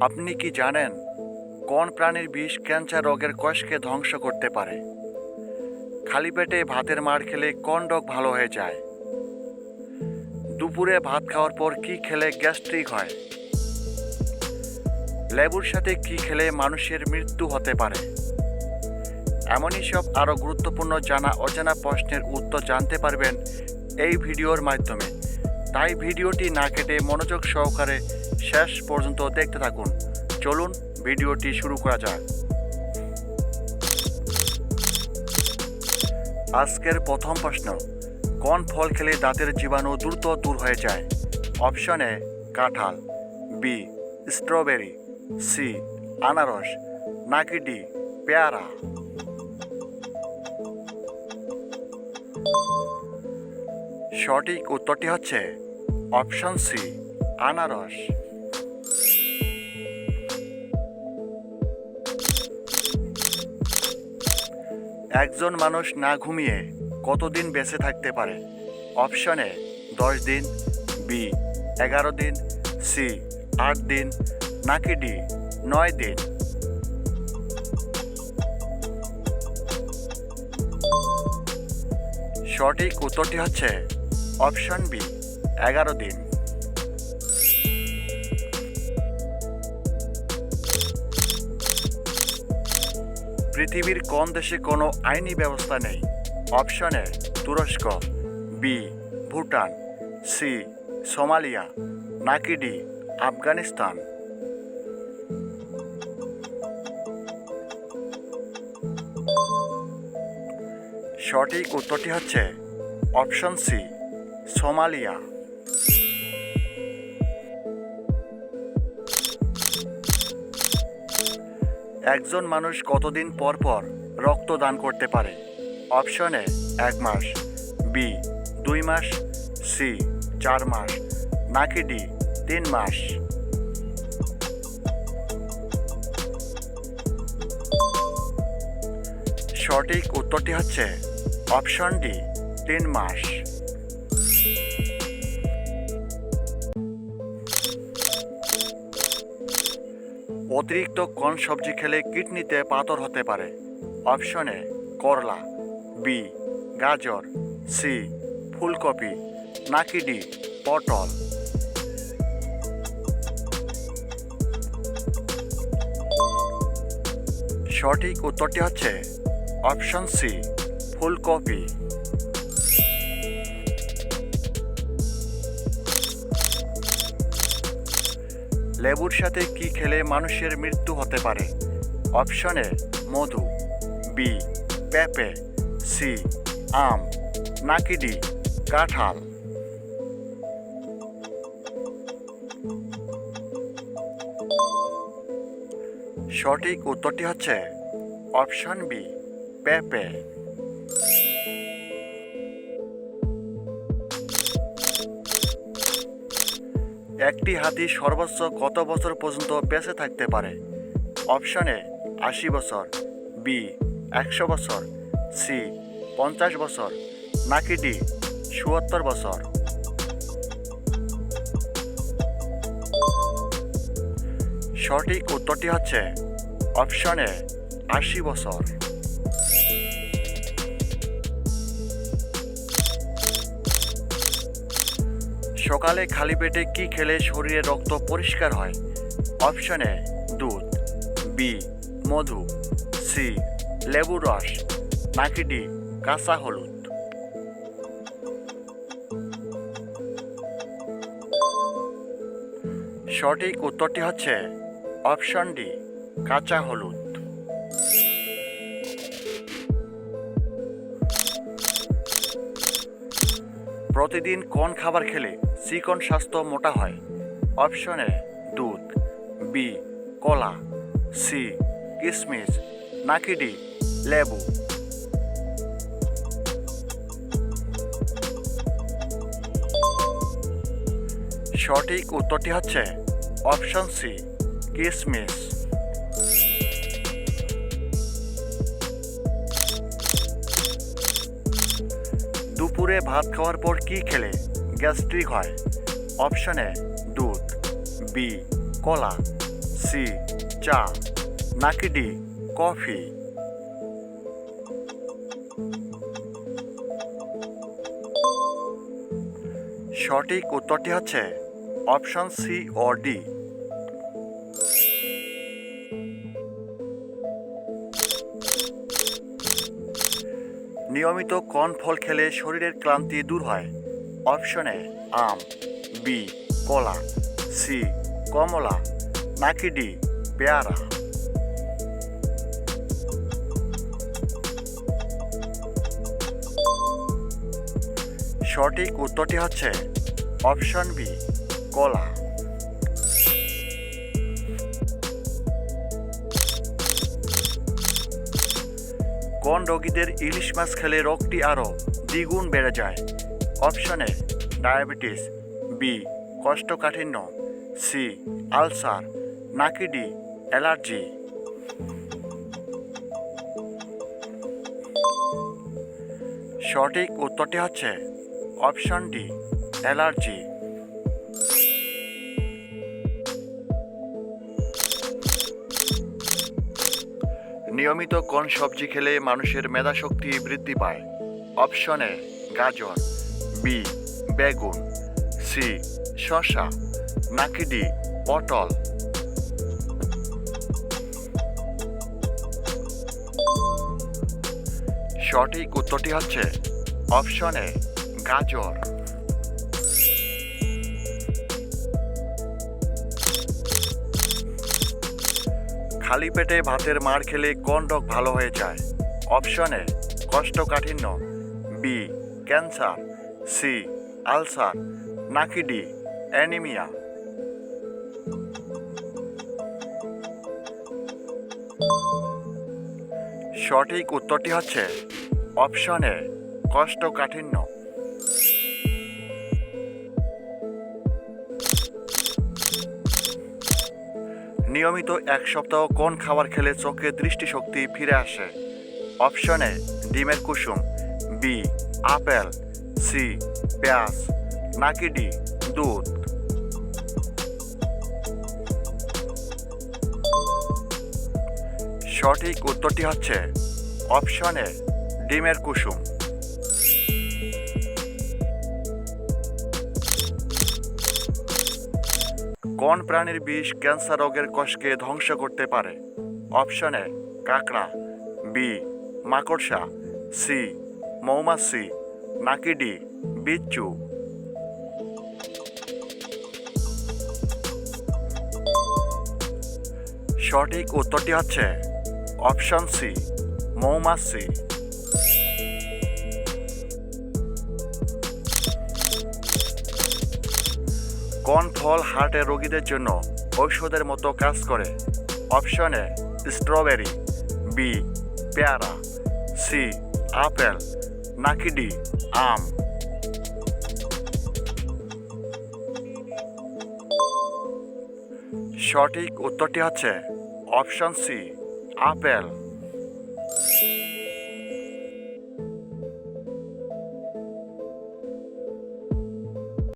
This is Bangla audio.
আপনি কি জানেন কোন প্রাণীর বিষ ক্যান্সার রোগের কোষকে ধ্বংস করতে পারে? খালি পেটে ভাতের মার খেলে কোন রোগ ভালো হয়ে যায়? দুপুরে ভাত খাওয়ার পর কি খেলে গ্যাস্ট্রিক হয়? লেবুর সাথে কি খেলে মানুষের মৃত্যু হতে পারে? এমনই সব আরও গুরুত্বপূর্ণ জানা অজানা প্রশ্নের উত্তর জানতে পারবেন এই ভিডিওর মাধ্যমে। তাই ভিডিওটি না কেটে মনোযোগ সহকারে শেষ পর্যন্ত দেখতে থাকুন। চলুন, ভিডিওটি শুরু করা যাক। আজকের প্রথম প্রশ্ন, কোন ফল খেলে দাঁতের জীবাণু দ্রুত দূর হয়ে যায়? অপশন এ, কাঁঠাল, বি, স্ট্রবেরি, সি, আনারস, নাকি ডি, পেয়ারা? সঠিক উত্তরটি হচ্ছে অপশন সি, আনারস। একজন মানুষ না ঘুমিয়ে কতদিন বেঁচে থাকতে পারে? অপশনে দশ দিন বি এগারো দিন সি আট দিন, নাকি ডি নয় দিন। সঠিক উত্তরটি হচ্ছে অপশন বি এগারো দিন। পৃথিবীর কোন দেশে কোনো আইনি ব্যবস্থা নেই? অপশন এ, তুরস্ক, বি, ভুটান, সি, সোমালিয়া, নাকি ডি, আফগানিস্তান? সঠিক উত্তরটি হচ্ছে অপশন সি, সোমালিয়া। একজন মানুষ কতদিন পর পর রক্ত দান করতে পারে? অপশন এ, এক মাস। বি দুই মাস। সি চার মাস। নাকি ডি তিন মাস। সঠিক উত্তরটি হচ্ছে অপশন ডি তিন মাস। অতিরিক্ত কোন সবজি খেলে কিডনিতে পাথর হতে পারে? অপশনে করলা বি গাজর সি ফুলকপি, নাকি ডি পটল। সঠিক উত্তরটি হচ্ছে অপশন সি ফুলকপি। লেবুর সাথে কি খেলে মানুষের মৃত্যু হতে পারে? অপশনে মধু। বি পেঁপে। সি আম। নাকি ডি কাঁঠাল। সঠিক উত্তরটি হচ্ছে অপশন বি পেঁপে। একটি হাতি সর্বোচ্চ কত বছর পর্যন্ত বেঁচে থাকতে পারে? অপশনে আশি বছর, বি, একশো বছর, সি, পঞ্চাশ বছর, নাকি ডি, চুয়াত্তর বছর। সঠিক উত্তরটি হচ্ছে অপশনে আশি বছর। সকালে খালি পেটে কি খেলে শরীরে রক্ত পরিষ্কার হয়? অপশনে দুধ। বি মধু। সি লেবুর রস। নাকি ডি কাঁচা হলুদ। সঠিক উত্তরটি হচ্ছে অপশন ডি, কাঁচা হলুদ। প্রতিদিন কোন খাবার খেলে চিকন স্বাস্থ্য মোটা হয়? অপশনে দুধ, বি, কলা, সি কিশমিশ নাকি ডি, লেবু। সঠিক উত্তরটি হচ্ছে অপশন সি কিশমিশ দুপুরে ভাত খাওয়ার পর কি খেলে? গ্যাস্ট্রিক হয়। অপশনে দুধ। বি, কলা। সি, চা। নাকি ডি, কফি। সঠিক উত্তরটি হচ্ছে অপশন সি ও ডি। নিয়মিত কোন ফল খেলে শরীরের ক্লান্তি দূর হয়। অপশন এ আম বি কলা সি কমলা, নাকি ডি পেয়ারা। সঠিক উত্তরটি হচ্ছে অপশন বি কলা। কোন রোগীদের ইলিশ মাছ খেলে রোগটি আরও দ্বিগুণ বেড়ে যায়। অপশন এ, ডায়াবেটিস, বি, কোষ্ঠকাঠিন্য, সি, আলসার, নাকি ডি, অ্যালার্জি। সঠিক উত্তরটি হচ্ছে অপশন ডি, অ্যালার্জি। নিয়মিত কোন সবজি খেলে মানুষের মেধাশক্তি বৃদ্ধি পায়? অপশন এ, গাজর, বি, বেগুন, সি, শসা, নাকি ডি, পটল? সঠিক উত্তরটি হচ্ছে অপশন এ, গাজর। খালি পেটে ভাতের মার খেলে কোন রোগ ভালো হয়ে যায়? অপশন এ, কোষ্ঠকাঠিন্য, বি, ক্যান্সার, সি, আলসার, নাকি ডি, অ্যানিমিয়া। সঠিক উত্তরটি হচ্ছে অপশন এ, কোষ্ঠকাঠিন্য। নিয়মিত এক সপ্তাহ কোন খাবার খেলে চোখের দৃষ্টিশক্তি ফিরে আসে? অপশন এ, ডিমের কুসুম, বি, আপেল, সি, পেঁয়াজ, নাকি ডি, দুধ? সঠিক উত্তরটি হচ্ছে অপশন ডিমের কুসুম। কোন প্রাণীর বিষ ক্যান্সার রোগের কোষকে ধ্বংস করতে পারে? অপশন এ, কাঁকড়া, বি, মাকড়সা, সি, মৌমাছি, নাকি ডি, বিচ্ছু? সঠিক উত্তরটি হচ্ছে অপশন সি, মৌমাছি। কোন ফল হার্টের রোগীদের জন্য ঔষধের মতো কাজ করে। অপশন এ, স্ট্রবেরি বি পেয়ারা সি আপেল, নাকি ডি আম। সঠিক উত্তরটি হচ্ছে অপশন সি, আপেল।